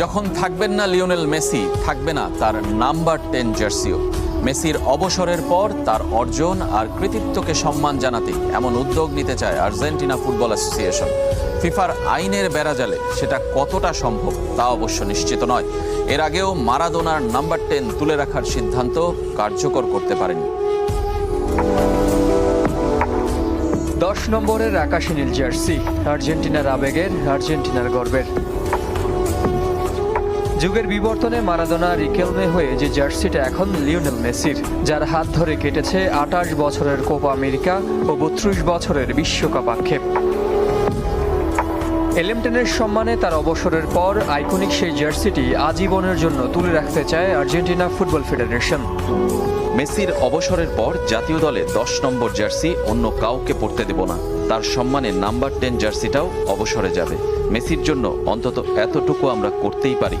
যখন থাকবেন না লিওনেল মেসি, থাকবে না তার নাম্বার টেন জার্সিও। মেসির অবসরের পর তার অর্জন আর কৃতিত্বকে সম্মান জানাতে এমন উদ্যোগ নিতে চায় আর্জেন্টিনা ফুটবল অ্যাসোসিয়েশন। ফিফার আইনের বেড়াজালে সেটা কতটা সম্ভব তা অবশ্য নিশ্চিত নয়। এর আগেও মারাদোনার নাম্বার টেন তুলে রাখার সিদ্ধান্ত কার্যকর করতে পারেনি। দশ নম্বরের আকাশী নীল জার্সি আর্জেন্টিনার আবেগের, আর্জেন্টিনার গর্বের। যুগের বিবর্তনে মারাদোনা রিকেলমে হয়ে যে জার্সিটা এখন লিওনেল মেসির, যার হাত ধরে কেটেছে আটাশ বছরের কোপা আমেরিকা ও বত্রিশ বছরের বিশ্বকাপ আক্ষেপ। এলেমটেনের সম্মানে তার অবসরের পর আইকনিক সেই জার্সিটি আজীবনের জন্য তুলে রাখতে চায় আর্জেন্টিনা ফুটবল ফেডারেশন। মেসির অবসরের পর জাতীয় দলে দশ নম্বর জার্সি অন্য কাউকে পড়তে দেব না। তার সম্মানে নাম্বার টেন জার্সিটাও অবসরে যাবে। মেসির জন্য অন্তত এতটুকু আমরা করতেই পারি।